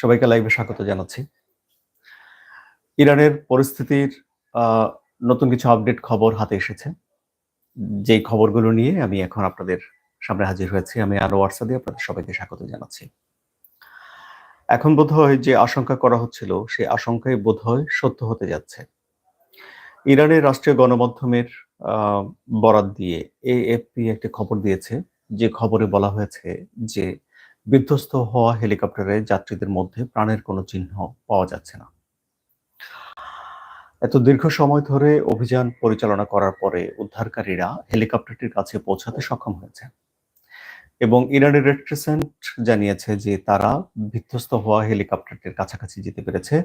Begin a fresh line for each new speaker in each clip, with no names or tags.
সবাইকে লাইভে স্বাগত জানাচ্ছি। ইরানের পরিস্থিতির নতুন কিছু আপডেট খবর হাতে এসেছে। যেই খবরগুলো নিয়ে আমি এখন আপনাদের সামনে হাজির হয়েছি, আমি আরও হোয়াটসঅ্যাপ দিয়ে আপনাদের সবাইকে স্বাগত জানাচ্ছি। এখন বোধহয় যে আশঙ্কা করা হচ্ছিল সেই আশঙ্কাই বোধহয় সত্য হতে যাচ্ছে। ইরানের রাষ্ট্রীয় গণমাধ্যমের বরাত দিয়ে এএফপি একটি খবর দিয়েছে। যে খবরে বলা হয়েছে যে বিধ্বস্ত হওয়া হেলিকপ্টারে যাত্রীদের মধ্যে প্রাণের কোনো চিহ্ন পাওয়া যাচ্ছে না। এত দীর্ঘ সময় ধরে অভিযান পরিচালনা করার পরে উদ্ধারকারীরা হেলিকপ্টারটির কাছে পৌঁছাতে সক্ষম হয়েছে এবং ইরানের রেড ক্রিসেন্ট জানিয়েছে যে তারা বিধ্বস্ত হওয়া হেলিকপ্টারটির কাছাকাছি যেতে পেরেছে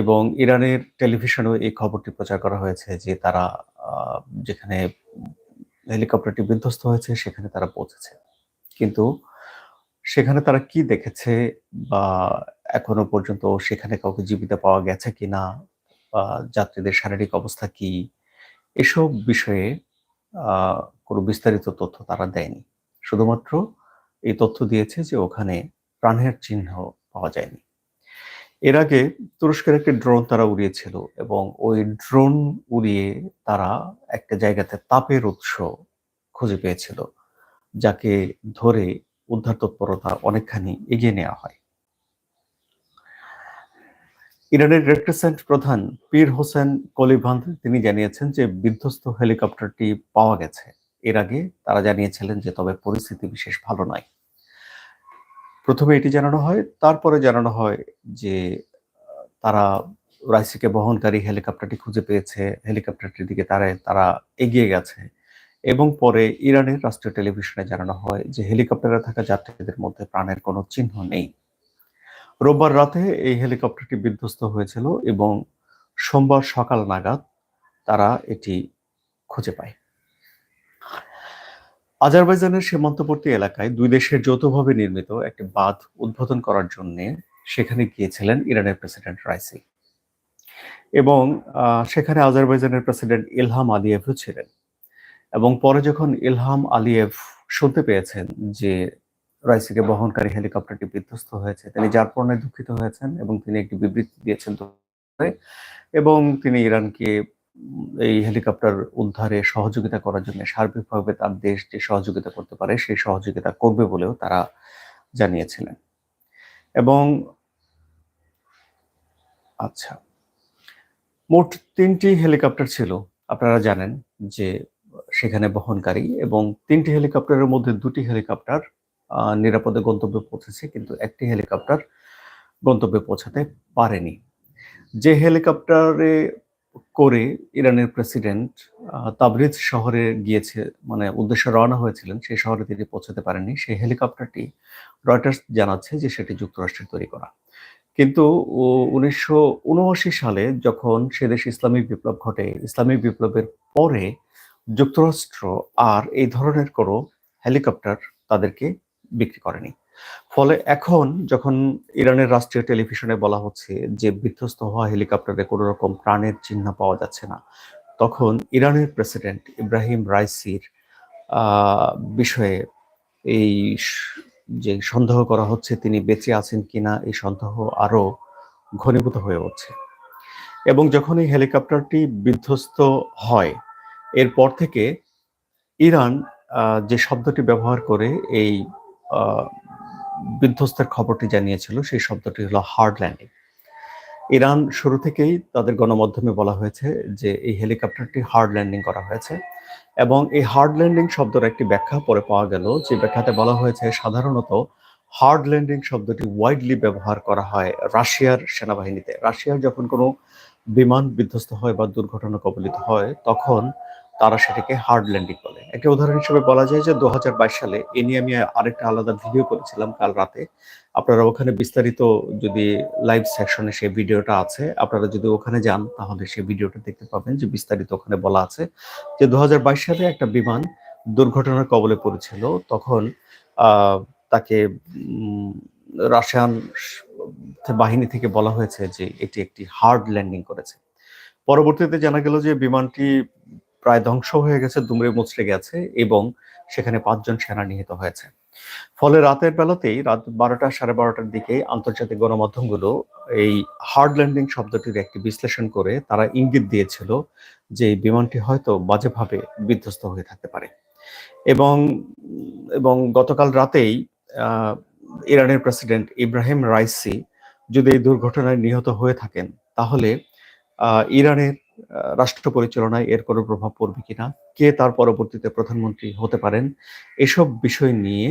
এবং ইরানের টেলিভিশনেও এই খবরটি প্রচার করা হয়েছে যে তারা যেখানে হেলিকপ্টারটি বিধ্বস্ত হয়েছে সেখানে তারা পৌঁছেছে। কিন্তু সেখানে তারা কি দেখেছে? বা এখনও পর্যন্ত সেখানে কাউকে জীবিত পাওয়া গেছে কিনা? বা যাত্রীদের শারীরিক অবস্থা কি? এসব বিষয়ে কোনো বিস্তারিত তথ্য তারা দেয়নি। শুধুমাত্র এই তথ্য দিয়েছে যে ওখানে প্রাণের চিহ্ন পাওয়া যায়নি। এর আগে তুরস্কের একটি ড্রোন তারা উড়িয়েছিল এবং ওই ড্রোন উড়িয়ে তারা একটা জায়গাতে তাপের উৎস খুঁজে পেয়েছিল, যাকে ধরে উদ্ধার তৎপরতা অনেকখানি এগিয়ে নেওয়া হয়। ইরানের রেড প্রধান পীর হোসেন কলিভান্ত তিনি জানিয়েছেন যে বিধ্বস্ত হেলিকপ্টারটি পাওয়া গেছে। এর আগে তারা জানিয়েছিলেন যে তবে পরিস্থিতি বিশেষ ভালো নয়। প্রথমে এটি জানানো হয়, তারপরে জানানো হয় যে, তারা রাইসিকে বহনকারী হেলিকপ্টারটি খুঁজে পেয়েছে, হেলিকপ্টারটির দিকে তারা তারা এগিয়ে গেছে। এবং পরে ইরানের রাষ্ট্রীয় টেলিভিশনে জানানো হয় যে হেলিকপ্টারে থাকা যাত্রীদের মধ্যে প্রাণের কোনো চিহ্ন নেই। রোববার রাতে এই হেলিকপ্টারটি বিধ্বস্ত হয়েছিল এবং সোমবার সকাল নাগাদ তারা এটি খুঁজে পায়। আজারবাইজানের সীমান্তবর্তী এলাকায় দুই দেশের যৌথভাবে নির্মিত একটি বাঁধ উদ্বোধন করার জন্য সেখানে গিয়েছিলেন ইরানের প্রেসিডেন্ট রাইসি এবং সেখানে আজারবাইজানের প্রেসিডেন্ট ইলহাম আলিয়েভও ছিলেন। এবং পরে যখন ইলহাম আলিয়েভ শুনতে পেয়েছেন যে রাইসিকে বহনকারী হেলিকপ্টারটি বিধ্বস্ত হয়েছে তিনি যার পরনে দুঃখিত হয়েছেন এবং তিনি একটি বিবৃতি দিয়েছেন এবং তিনি ইরানকে এই হেলিকপ্টার উদ্ধারে সহযোগিতা করার জন্য সার্বিকভাবে তার দেশ যে সহযোগিতা করতে পারে সেই সহযোগিতা করবে বলেও তারা জানিয়েছিলেন। এবং আচ্ছা মোট তিনটি হেলিকপ্টার ছিল আপনারা জানেন যে সেখানে বহনকারী এবং তিনটি হেলিকপ্টারের মধ্যে দুটি হেলিকপ্টার নিরাপদে গন্তব্যে পৌঁছেছে, কিন্তু একটি হেলিকপ্টার গন্তব্যে পৌঁছাতে পারেনি। যে হেলিকপ্টারে করে ইরানের প্রেসিডেন্ট তাবরিজ শহরে গিয়েছে মানে উদ্দেশ্যে রওনা হয়েছিলেন, সেই শহরে তিনি পৌঁছাতে পারেননি। সেই হেলিকপ্টারটি রয়টার্স জানাচ্ছে যে সেটি যুক্তরাষ্ট্রের তৈরি করা। কিন্তু উনিশশো উনআশি সালে যখন সে দেশে ইসলামিক বিপ্লব ঘটে ইসলামিক বিপ্লবের পরে যুক্তরাষ্ট্র আর এই ধরনের কোনো হেলিকপ্টার তাদেরকে বিক্রি করেনি। ফলে এখন যখন ইরানের রাষ্ট্রীয় টেলিভিশনে বলা হচ্ছে যে বিধ্বস্ত হওয়া হেলিকপ্টারে কোনো রকম প্রাণের চিহ্ন পাওয়া যাচ্ছে না, তখন ইরানের প্রেসিডেন্ট ইব্রাহিম রাইসির বিষয়ে এই যে সন্দেহ করা হচ্ছে তিনি বেঁচে আছেন কিনা এই সন্দেহ আরও ঘনীভূত হয়ে উঠছে। এবং যখন এই হেলিকপ্টারটি বিধ্বস্ত হয় এরপর থেকে ইরান যে শব্দটি ব্যবহার করে এই বিধ্বস্তের খবরটি জানিয়েছিল, সেই শব্দটি হলো হার্ড ল্যান্ডিং ইরান শুরু থেকেই তাদের গণমাধ্যমে বলা হয়েছে যে এই হেলিকপ্টারটি হার্ড ল্যান্ডিং করা হয়েছে এবং এই হার্ড ল্যান্ডিং শব্দের একটি ব্যাখ্যা পরে পাওয়া গেল, যে ব্যাখ্যাতে বলা হয়েছে সাধারণত হার্ড ল্যান্ডিং শব্দটি ওয়াইডলি ব্যবহার করা হয় রাশিয়ার সেনাবাহিনীতে। রাশিয়ার যখন কোনো বিমান বিধ্বস্ত হয় বা দুর্ঘটনা কবলিত হয়, তখন তারা সেটাকে হার্ড ল্যান্ডিং বলে। একটা উদাহরণ হিসেবে বলা যায় যে দু হাজার বাইশ সালে এ নিয়ে আমি আরেকটা আলাদা ভিডিও করেছিলাম কাল রাতে। আপনারা ওখানে বিস্তারিত যদি লাইভ সেকশনে সেই ভিডিওটা আছে, আপনারা যদি ওখানে যান, তাহলে সেই ভিডিওটা দেখতে পাবেন যে বিস্তারিত ওখানে বলা আছে যে দু হাজার বাইশ সালে একটা বিমান দুর্ঘটনার কবলে পড়েছিল। তখন তাকে রাশিয়ান বাহিনী থেকে বলা হয়েছে যে এটি একটি হার্ড ল্যান্ডিং করেছে। পরবর্তীতে জানা গেল যে বিমানটি প্রায় ধ্বংস হয়ে গেছে, দুমড়ে মুচড়ে গেছে এবং সেখানে পাঁচজন সেনা নিহত হয়েছে। ফলে রাতের বেলাতেই রাত বারোটা সাড়ে বারোটার দিকে আন্তর্জাতিক গণমাধ্যমগুলো এই হার্ড ল্যান্ডিং শব্দটির একটি বিশ্লেষণ করে তারা ইঙ্গিত দিয়েছিল যে বিমানটি হয়তো বাজেভাবে বিধ্বস্ত হয়ে থাকতে পারে। এবং এবং গতকাল রাতেই ইরানের প্রেসিডেন্ট ইব্রাহিম রাইসি যদি এই দুর্ঘটনায় নিহত হয়ে থাকেন, তাহলে ইরানের রাষ্ট্র পরিচালনায় এর কোনো প্রভাব পড়বে কিনা, কে তার পরবর্তীতে প্রধানমন্ত্রী হতে পারেন, এসব বিষয় নিয়ে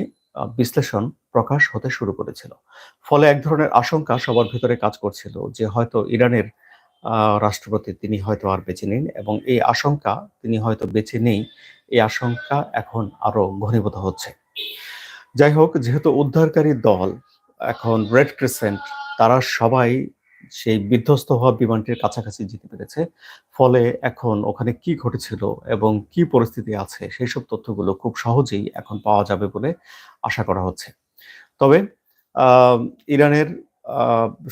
বিশ্লেষণ প্রকাশ হতে শুরু করেছিল। ফলে এক ধরনের আশঙ্কা সবার ভিতরে কাজ করছিল যে হয়তো ইরানের রাষ্ট্রপতি তিনি হয়তো আর বেঁচে নেই এবং এই আশঙ্কা তিনি হয়তো বেঁচে নেই, এই আশঙ্কা এখন আরও ঘনীভূত হচ্ছে। যাই হোক, যেহেতু উদ্ধারকারী দল, এখন রেড ক্রিসেন্ট তারা সবাই সেই বিধ্বস্ত হওয়া বিমানটির কাছাকাছি যেতে পেরেছে। ফলে এখন ওখানে কি ঘটেছিল এবং কি পরিস্থিতি আছে সেই সব তথ্যগুলো খুব সহজেই এখন পাওয়া যাবে বলে আশা করা হচ্ছে। তবে ইরানের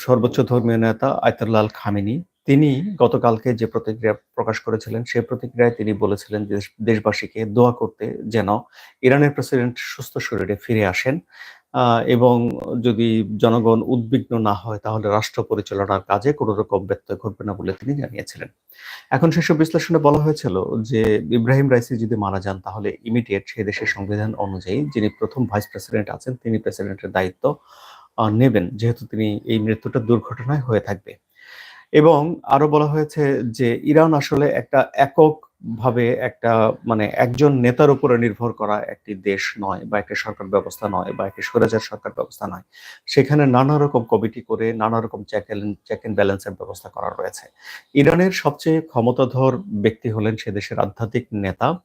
সর্বোচ্চ ধর্মীয় নেতা আয়তুল্লাহ খামেনি তিনি গতকালকে যে প্রতিক্রিয়া প্রকাশ করেছিলেন সেই প্রতিক্রিয়ায় তিনি বলেছিলেন যে দেশবাসীকে দোয়া করতে যেন ইরানের প্রেসিডেন্ট সুস্থ শরীরে ফিরে আসেন। এবং যদি জনগণ উদ্বিগ্ন না হয় তাহলে রাষ্ট্র পরিচালনার কাজে কোনো রকম ব্যত্যয় ঘটবে না বলে তিনি জানিয়েছিলেন। এখন সেসব বিশ্লেষণে বলা হয়েছিল যে ইব্রাহিম রাইসি যদি মারা যান তাহলে ইমিডিয়েট সেই দেশের সংবিধান অনুযায়ী যিনি প্রথম ভাইস প্রেসিডেন্ট আছেন তিনি প্রেসিডেন্টের দায়িত্ব নেবেন। যেহেতু তিনি এই মৃত্যুটা দুর্ঘটনায় হয়ে থাকবে। এবং আরও বলা হয়েছে যে ইরান আসলে একটা একক ভাবে একটা মানে একজন নেতার উপরে নির্ভর করা একটি দেশ নয় বা একটা সরকার ব্যবস্থা নয় বা একটি স্বৈরাচার সরকার ব্যবস্থা নয়। সেখানে নানা রকম কমিটি করে নানা রকম চেক এন্ড ব্যালেন্সের ব্যবস্থা করা রয়েছে। ইরানের সবচেয়ে ক্ষমতাধর ব্যক্তি হলেন সে দেশের আধ্যাত্মিক নেতা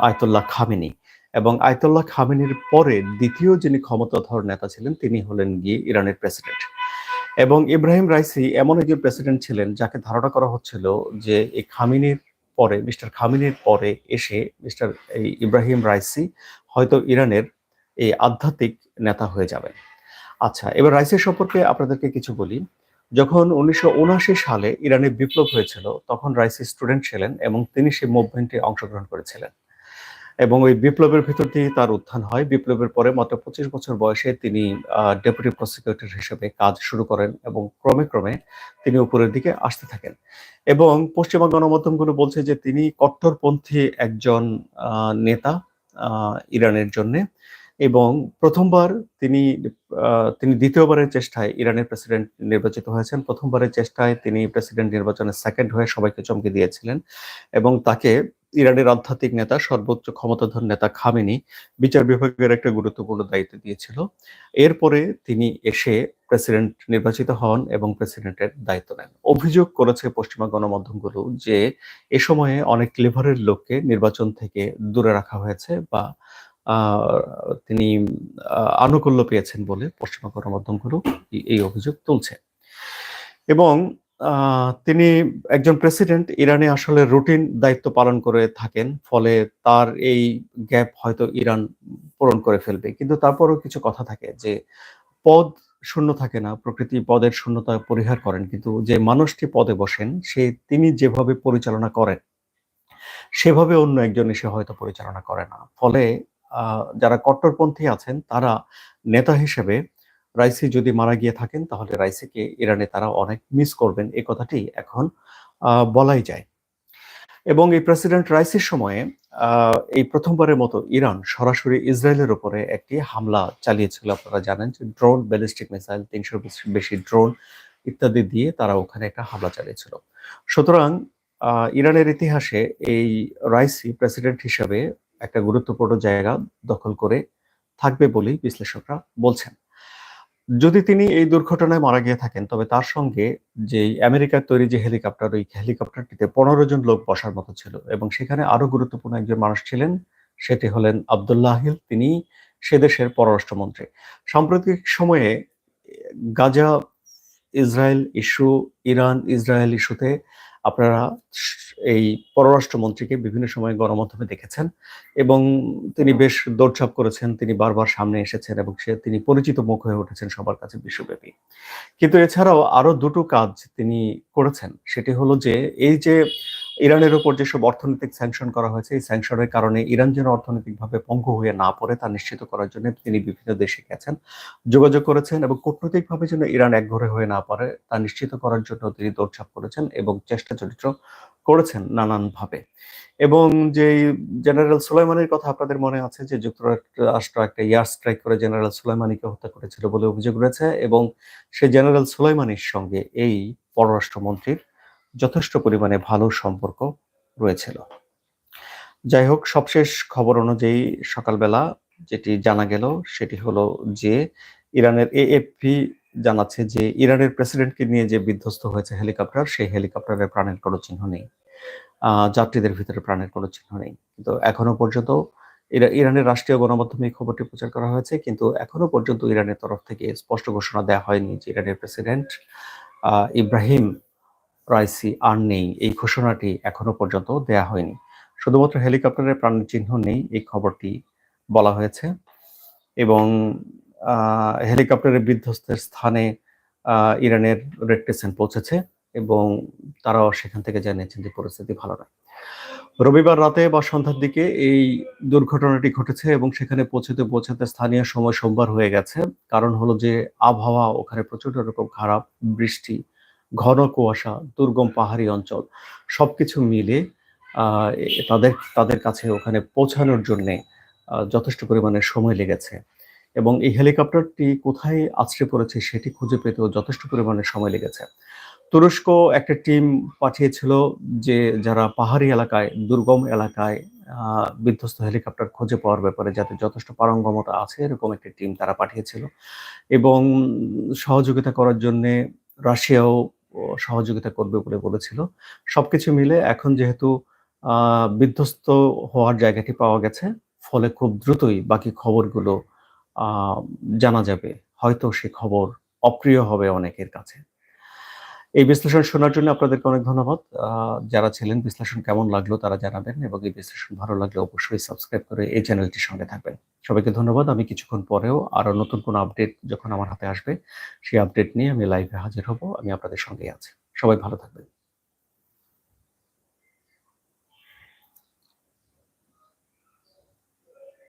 আয়তুল্লাহ খামেনি। এবং আয়তুল্লাহ খামেনির পরে দ্বিতীয় যিনি ক্ষমতাধর নেতা ছিলেন তিনি হলেন গিয়ে ইরানের প্রেসিডেন্ট এবং ইব্রাহিম রাইসি এমন একজন প্রেসিডেন্ট ছিলেন যাকে ধারণা করা হচ্ছিল যে এই খামিনির পরে, মিস্টার খামিনির পরে এসে মিস্টার এই ইব্রাহিম রাইসি হয়তো ইরানের এই আধ্যাত্মিক নেতা হয়ে যাবেন। আচ্ছা এবার রাইসির সম্পর্কে আপনাদেরকে কিছু বলি। যখন উনিশশো সালে ইরানে বিপ্লব হয়েছিল, তখন রাইসি স্টুডেন্ট ছিলেন এবং তিনি সেই মুভমেন্টে অংশগ্রহণ করেছিলেন। এবং ওই বিপ্লবের ভিতর দিয়ে তার উত্থান হয়। বিপ্লবের পরে মাত্র পঁচিশ বছর বয়সে তিনি ডেপুটি প্রসিকিউটর হিসেবে কাজ শুরু করেন এবং ক্রমে ক্রমে তিনি উপরের দিকে আসতে থাকেন। এবং পশ্চিমা গণমাধ্যমগুলো বলছে যে তিনি কট্টরপন্থী একজন নেতা ইরানের জন্য এবং প্রথমবার তিনি তিনি দ্বিতীয়বারের চেষ্টায় ইরানের প্রেসিডেন্ট নির্বাচিত হয়েছেন। প্রথমবারের চেষ্টায় তিনি প্রেসিডেন্ট নির্বাচনে সেকেন্ড হয়ে সবাইকে চমকে দিয়েছিলেন এবং তাকে ইরানের আধ্যাত্মিক নেতা, সর্বোচ্চ ক্ষমতাধর নেতা খামেনি বিচার বিভাগের একটা গুরুত্বপূর্ণ দায়িত্ব দিয়েছিল। এরপরে তিনি এসে প্রেসিডেন্ট নির্বাচিত হন এবং প্রেসিডেন্টের দায়িত্ব নেন। অভিযোগ করেছে পশ্চিমা গণমাধ্যমগুলো যে এ সময়ে অনেক লেভারের লোককে নির্বাচন থেকে দূরে রাখা হয়েছে বা তিনি আনুকূল্য পেয়েছেন বলে পশ্চিমা গণমাধ্যমগুলো এই- অভিযোগ তুলছে। এবং তিনি একজন প্রেসিডেন্ট ইরানে আসলে রুটিন দায়িত্ব পালন করে থাকেন, ফলে তার এই গ্যাপ হয়তো ইরান পূরণ করে ফেলবে। কিন্তু তারপরও কিছু কথা থাকে যে, পদ শূন্য থাকে না, প্রকৃতি পদের শূন্যতা পরিহার করেন, কিন্তু যে মানুষটি পদে বসেন, সে, তিনি যেভাবে পরিচালনা করেন, সেভাবে অন্য একজন এসে হয়তো পরিচালনা করে না। ফলে যারা কট্টরপন্থী আছেন, তারা নেতা হিসেবে রাইসি যদি মারা গিয়ে থাকেন, তাহলে রাইসিকে ইরানে তারা অনেক মিস করবেন। এই কথাটি এখন বলাই যায়। এবং এই প্রেসিডেন্ট রাইসির সময়ে এই প্রথমবারের মতো ইরান সরাসরি ইসরায়েলের উপরে একটি হামলা চালিয়েছিল। আপনারা জানেন যে ড্রোন, ব্যালিস্টিক মিসাইল, তিনশোর বেশি ড্রোন ইত্যাদি দিয়ে তারা ওখানে একটা হামলা চালিয়েছিল। সুতরাং ইরানের ইতিহাসে এই রাইসি প্রেসিডেন্ট হিসাবে একটা গুরুত্বপূর্ণ জায়গা দখল করে থাকবে বলেই বিশ্লেষকরা বলছেন। যদি তিনি এই দুর্ঘটনায় মারা গিয়ে থাকেন, তবে তার সঙ্গে যে আমেরিকার তৈরি যে হেলিকপ্টার, ওই হেলিকপ্টারটিতে পনেরো জন লোক বসার মতো ছিল এবং সেখানে আরও গুরুত্বপূর্ণ একজন মানুষ ছিলেন, সেটি হলেন আবদুল্লাহ আহিল তিনি সে দেশের পররাষ্ট্রমন্ত্রী। সাম্প্রতিক সময়ে Gaza, Israel issue, Iran, Israel ইস্যুতে আপনারা এই পররাষ্ট্রমন্ত্রীকে বিভিন্ন সময় গণমাধ্যমে দেখেছেন এবং তিনি বেশ দৌড়ঝাঁপ করেছেন, তিনি বারবার সামনে এসেছেন এবং সে, তিনি পরিচিত মুখ হয়ে উঠেছেন সবার কাছে বিশ্বব্যাপী। কিন্তু এছাড়াও আরও দুটো কাজ তিনি করেছেন, সেটি হলো যে এই যে ইরানের উপর যেসব অর্থনৈতিক স্যাংশন করা হয়েছে, এই স্যাংশনের কারণে ইরান যেন অর্থনৈতিকভাবে পঙ্গু হয়ে না পড়ে, তা নিশ্চিত করার জন্য তিনি বিভিন্ন দেশে গেছেন, যোগাযোগ করেছেন এবং কূটনৈতিকভাবে যেন ইরান একঘরে হয়ে না পারে তা নিশ্চিত করার জন্য তিনি দৌড়ছাপ করেছেন এবং চেষ্টা চরিত্র করেছেন নানানভাবে। এবং যে জেনারেল সুলাইমানের কথা আপনাদের মনে আছে যে যুক্তরাষ্ট্র একটা ইয়ার স্ট্রাইক করে জেনারেল সুলাইমানিকে হত্যা করেছিল বলে অভিযোগ রয়েছে এবং সেই জেনারেল সুলাইমানির সঙ্গে এই পররাষ্ট্রমন্ত্রীর যথেষ্ট পরিমাণে ভালো সম্পর্ক রয়েছিল। যাই হোক, সবশেষ খবর অনুযায়ী সকালবেলা যেটি জানা গেল সেটি হলো যে ইরানের এএফপি জানাচ্ছে যে ইরানের প্রেসিডেন্টকে নিয়ে যে বিধ্বস্ত হয়েছে হেলিকপ্টার, সেই হেলিকপ্টারের প্রাণের কোনো চিহ্ন নেই। যাত্রীদের ভিতরে প্রাণের কোনো চিহ্ন নেই। কিন্তু এখনও পর্যন্ত ইরানের রাষ্ট্রীয় গণমাধ্যমে এই খবরটি প্রচার করা হয়েছে, কিন্তু এখনও পর্যন্ত ইরানের তরফ থেকে স্পষ্ট ঘোষণা দেওয়া হয়নি যে ইরানের প্রেসিডেন্ট ইব্রাহিম রাইসি আর নেই। এই ঘোষণাটি এখনও পর্যন্ত দেয়া হয়নি। শুধুমাত্র হেলিকপ্টারের প্রাণের চিহ্ন নেই, এই খবরটি বলা হয়েছে। এবং হেলিকপ্টারের বিধ্বস্তের স্থানে ইরানের রেড ক্রিসেন্ট পৌঁছেছে এবং তারাও সেখান থেকে জানিয়েছেন যে পরিস্থিতি ভালো নয়। রবিবার রাতে বা সন্ধ্যার দিকে এই দুর্ঘটনাটি ঘটেছে এবং সেখানে পৌঁছতে পৌঁছতে স্থানীয় সময় সোমবার হয়ে গেছে। কারণ হলো যে, আবহাওয়া ওখানে প্রচণ্ড রকম খারাপ, বৃষ্টি ঘন কুয়াশা, দুর্গম পাহাড়ি অঞ্চল, সবকিছু মিলে তাদের তাদের কাছে ওখানে পৌঁছানোর জন্যে যথেষ্ট পরিমাণে সময় লেগেছে। এবং এই হেলিকপ্টারটি কোথায় আছড়ে পড়েছে সেটি খুঁজে পেতেও যথেষ্ট পরিমাণে সময় লেগেছে। তুরস্ক একটা টিম পাঠিয়েছিল যে, যারা পাহাড়ি এলাকায়, দুর্গম এলাকায় বিধ্বস্ত হেলিকপ্টার খুঁজে পাওয়ার ব্যাপারে যাতে যথেষ্ট পারঙ্গমতা আছে, এরকম একটি টিম তারা পাঠিয়েছিল। এবং সহযোগিতা করার জন্যে রাশিয়াও সহযোগিতা করবে বলে বলেছিল। সবকিছু মিলে এখন যেহেতু বিধ্বস্ত হওয়ার জায়গাটি পাওয়া গেছে, ফলে খুব দ্রুতই বাকি খবরগুলো জানা যাবে। হয়তো সে খবর অপ্রিয় হবে অনেকের কাছে। এই বিশ্লেষণ শোনার জন্য আপনাদেরকে অনেক ধন্যবাদ। যারা ছিলেন, বিশ্লেষণ কেমন লাগল তারা জানাবেন এবং এই বিশ্লেষণ ভালো লাগলে অবশ্যই সাবস্ক্রাইব করে এই চ্যানেলটির সঙ্গে থাকবেন। সবাইকে ধন্যবাদ। আমি কিছুক্ষণ পরেও আরও নতুন কোনো আপডেট যখন আমার হাতে আসবে, সেই আপডেট নিয়ে আমি লাইভে হাজির হব। আমি আপনাদের সঙ্গেই আছি। সবাই ভালো থাকবেন।